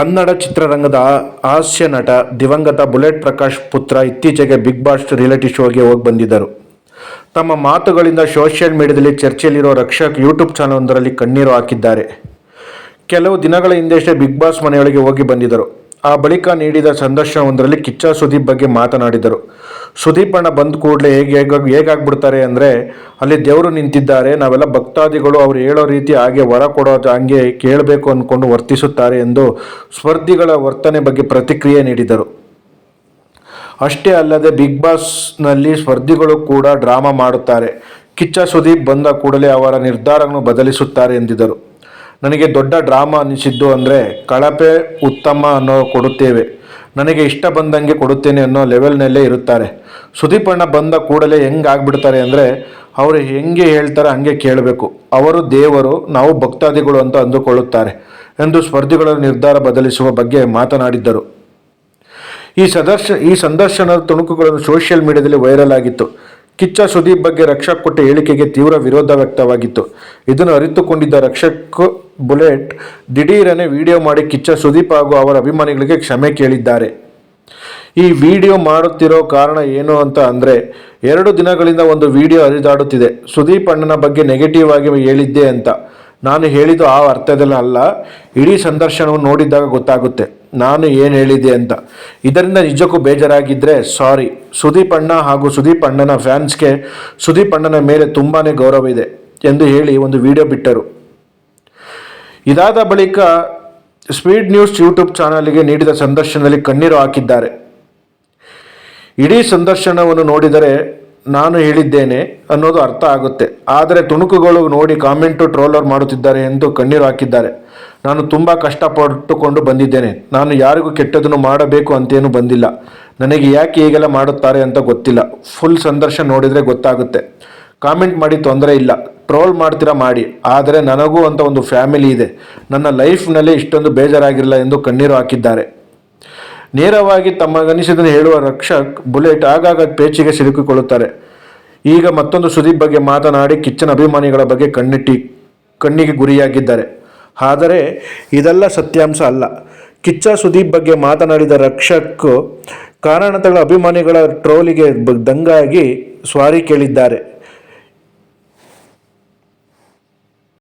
ಕನ್ನಡ ಚಿತ್ರರಂಗದ ಹಾಸ್ಯ ನಟ ದಿವಂಗತ ಬುಲೆಟ್ ಪ್ರಕಾಶ್ ಪುತ್ರ ಇತ್ತೀಚೆಗೆ ಬಿಗ್ ಬಾಸ್ ರಿಯಾಲಿಟಿ ಶೋಗೆ ಹೋಗಿ ಬಂದಿದ್ದರು. ತಮ್ಮ ಮಾತುಗಳಿಂದ ಸೋಷಿಯಲ್ ಮೀಡಿಯಾದಲ್ಲಿ ಚರ್ಚೆಯಲ್ಲಿರೋ ರಕ್ಷಕ್ ಯೂಟ್ಯೂಬ್ ಚಾನಲ್ ಒಂದರಲ್ಲಿ ಕಣ್ಣೀರು ಹಾಕಿದ್ದಾರೆ. ಕೆಲವು ದಿನಗಳ ಹಿಂದೆಷ್ಟೇ ಬಿಗ್ ಬಾಸ್ ಮನೆಯೊಳಗೆ ಹೋಗಿ ಬಂದಿದ್ದರು. ಆ ಬಳಿಕ ನೀಡಿದ ಸಂದರ್ಶನವೊಂದರಲ್ಲಿ ಕಿಚ್ಚ ಸುದೀಪ್ ಬಗ್ಗೆ ಮಾತನಾಡಿದರು. ಸುದೀಪ್ ಅಣ್ಣ ಬಂದ ಕೂಡಲೇ ಹೇಗೆ ಹೇಗೆ ಹೇಗಾಗ್ಬಿಡ್ತಾರೆ ಅಂದರೆ, ಅಲ್ಲಿ ದೇವರು ನಿಂತಿದ್ದಾರೆ, ನಾವೆಲ್ಲ ಭಕ್ತಾದಿಗಳು, ಅವ್ರು ಹೇಳೋ ರೀತಿ ಹಾಗೆ ವರ ಕೊಡೋ ಹಾಗೆ ಕೇಳಬೇಕು ಅಂದ್ಕೊಂಡು ವರ್ತಿಸುತ್ತಾರೆ ಎಂದು ಸ್ಪರ್ಧಿಗಳ ವರ್ತನೆ ಬಗ್ಗೆ ಪ್ರತಿಕ್ರಿಯೆ ನೀಡಿದರು. ಅಷ್ಟೇ ಅಲ್ಲದೆ ಬಿಗ್ ಬಾಸ್ನಲ್ಲಿ ಸ್ಪರ್ಧಿಗಳು ಕೂಡ ಡ್ರಾಮಾ ಮಾಡುತ್ತಾರೆ. ಕಿಚ್ಚ ಸುದೀಪ್ ಬಂದ ಕೂಡಲೇ ಅವರ ನಿರ್ಧಾರವನ್ನು ಬದಲಿಸುತ್ತಾರೆ ಎಂದಿದರು ನನಗೆ ದೊಡ್ಡ ಡ್ರಾಮಾ ಅನಿಸಿದ್ದು ಅಂದರೆ, ಕಳಪೆ ಉತ್ತಮ ಅನ್ನೋ ಕೊಡುತ್ತೇವೆ. ನನಗೆ ಇಷ್ಟ ಬಂದಂಗೆ ಕೊಡುತ್ತೇನೆ ಅನ್ನೋ ಲೆವೆಲ್ನಲ್ಲೇ ಇರುತ್ತಾರೆ. ಸುದೀಪ್ ಬಂದ ಕೂಡಲೇ ಹೆಂಗೆ ಆಗ್ಬಿಡ್ತಾರೆ ಅಂದರೆ ಅವರು ಹೆಂಗೆ ಹೇಳ್ತಾರೆ ಹಂಗೆ ಕೇಳಬೇಕು. ಅವರು ದೇವರು, ನಾವು ಭಕ್ತಾದಿಗಳು ಅಂತ ಅಂದುಕೊಳ್ಳುತ್ತಾರೆ ಎಂದು ಸ್ಪರ್ಧಿಗಳ ನಿರ್ಧಾರ ಬದಲಿಸುವ ಬಗ್ಗೆ ಮಾತನಾಡಿದ್ದರು. ಈ ಸದರ್ಶ, ಈ ಸಂದರ್ಶನದ ತುಣುಕುಗಳನ್ನು ಸೋಷಿಯಲ್ ಮೀಡಿಯಾದಲ್ಲಿ ವೈರಲ್ ಆಗಿತ್ತು. ಕಿಚ್ಚ ಸುದೀಪ್ ಬಗ್ಗೆ ರಕ್ಷಕ್ ಕೊಟ್ಟ ಹೇಳಿಕೆಗೆ ತೀವ್ರ ವಿರೋಧ ವ್ಯಕ್ತವಾಗಿತ್ತು. ಇದನ್ನು ಅರಿತುಕೊಂಡಿದ್ದ ರಕ್ಷಕ್ ಬುಲೆಟ್ ದಿಢೀರನೆ ವಿಡಿಯೋ ಮಾಡಿ ಕಿಚ್ಚ ಸುದೀಪ್ ಹಾಗೂ ಅವರ ಅಭಿಮಾನಿಗಳಿಗೆ ಕ್ಷಮೆ ಕೇಳಿದ್ದಾರೆ. ಈ ವಿಡಿಯೋ ಮಾಡುತ್ತಿರೋ ಕಾರಣ ಏನು ಅಂತ ಅಂದರೆ, ಎರಡು ದಿನಗಳಿಂದ ಒಂದು ವಿಡಿಯೋ ಹರಿದಾಡುತ್ತಿದೆ. ಸುದೀಪ್ ಅಣ್ಣನ ಬಗ್ಗೆ ನೆಗೆಟಿವ್ ಆಗಿ ಹೇಳಿದ್ದೆ ಅಂತ. ನಾನು ಹೇಳಿದ್ದು ಆ ಅರ್ಥದಲ್ಲಿ ಅಲ್ಲ. ಇಡೀ ಸಂದರ್ಶನವನ್ನು ನೋಡಿದಾಗ ಗೊತ್ತಾಗುತ್ತೆ. ನಾನು ಏನು ಹೇಳಿದೆ ಅಂತ. ಇದರಿಂದ ನಿಜಕ್ಕೂ ಬೇಜಾರಾಗಿದ್ದರೆ ಸಾರಿ. ಸುದೀಪ್ ಅಣ್ಣ ಹಾಗೂ ಸುದೀಪ್ ಅಣ್ಣನ ಫ್ಯಾನ್ಸ್ಗೆ ಸುದೀಪ್ ಅಣ್ಣನ ಮೇಲೆ ತುಂಬಾ ಗೌರವ ಇದೆ ಎಂದು ಹೇಳಿ ಒಂದು ವಿಡಿಯೋ ಬಿಟ್ಟರು. ಇದಾದ ಬಳಿಕ ಸ್ಪೀಡ್ ನ್ಯೂಸ್ ಯೂಟ್ಯೂಬ್ ಚಾನಲ್ಗೆ ನೀಡಿದ ಸಂದರ್ಶನದಲ್ಲಿ ಕಣ್ಣೀರು ಹಾಕಿದ್ದಾರೆ. ಇಡೀ ಸಂದರ್ಶನವನ್ನು ನೋಡಿದರೆ ನಾನು ಹೇಳಿದ್ದೇನೆ ಅನ್ನೋದು ಅರ್ಥ ಆಗುತ್ತೆ. ಆದರೆ ತುಣುಕುಗಳು ನೋಡಿ ಕಾಮೆಂಟು ಟ್ರೋಲರ್ ಮಾಡುತ್ತಿದ್ದಾರೆ ಎಂದು ಕಣ್ಣೀರು ಹಾಕಿದ್ದಾರೆ. ನಾನು ತುಂಬ ಕಷ್ಟಪಟ್ಟುಕೊಂಡು ಬಂದಿದ್ದೇನೆ. ನಾನು ಯಾರಿಗೂ ಕೆಟ್ಟದನ್ನು ಮಾಡಬೇಕು ಅಂತೇನು ಬಂದಿಲ್ಲ. ನನಗೆ ಯಾಕೆ ಹೀಗೆಲ್ಲ ಮಾಡುತ್ತಾರೆ ಅಂತ ಗೊತ್ತಿಲ್ಲ. ಫುಲ್ ಸಂದರ್ಶನ ನೋಡಿದರೆ ಗೊತ್ತಾಗುತ್ತೆ. ಕಾಮೆಂಟ್ ಮಾಡಿ ತೊಂದರೆ ಇಲ್ಲ. ಟ್ರೋಲ್ ಮಾಡ್ತೀರಾ ಮಾಡಿ. ಆದರೆ ನನಗೂ ಅಂತ ಒಂದು ಫ್ಯಾಮಿಲಿ ಇದೆ. ನನ್ನ ಲೈಫ್ನಲ್ಲೇ ಇಷ್ಟೊಂದು ಬೇಜಾರಾಗಿರಲ್ಲ ಎಂದು ಕಣ್ಣೀರು ಹಾಕಿದ್ದಾರೆ. ನೇರವಾಗಿ ತಮಗನಿಸಿದನ್ನು ಹೇಳುವ ರಕ್ಷಕ್ ಬುಲೆಟ್ ಆಗಾಗ ಪೇಚಿಗೆ ಸಿಲುಕಿಕೊಳ್ಳುತ್ತಾರೆ. ಈಗ ಮತ್ತೊಂದು ಸುದೀಪ್ ಬಗ್ಗೆ ಮಾತನಾಡಿ ಕಿಚ್ಚನ ಅಭಿಮಾನಿಗಳ ಬಗ್ಗೆ ಕಣ್ಣಿಟ್ಟಿ ಕಣ್ಣಿಗೆ ಗುರಿಯಾಗಿದ್ದಾರೆ. ಆದರೆ ಇದೆಲ್ಲ ಸತ್ಯಾಂಶ ಅಲ್ಲ. ಕಿಚ್ಚ ಸುದೀಪ್ ಬಗ್ಗೆ ಮಾತನಾಡಿದ ರಕ್ಷಕ್ ಕಾರಣತಗಳ ಅಭಿಮಾನಿಗಳ ಟ್ರೋಲಿಗೆ ದಂಗಾಗಿ ಸ್ವಾರಿ ಕೇಳಿದ್ದಾರೆ.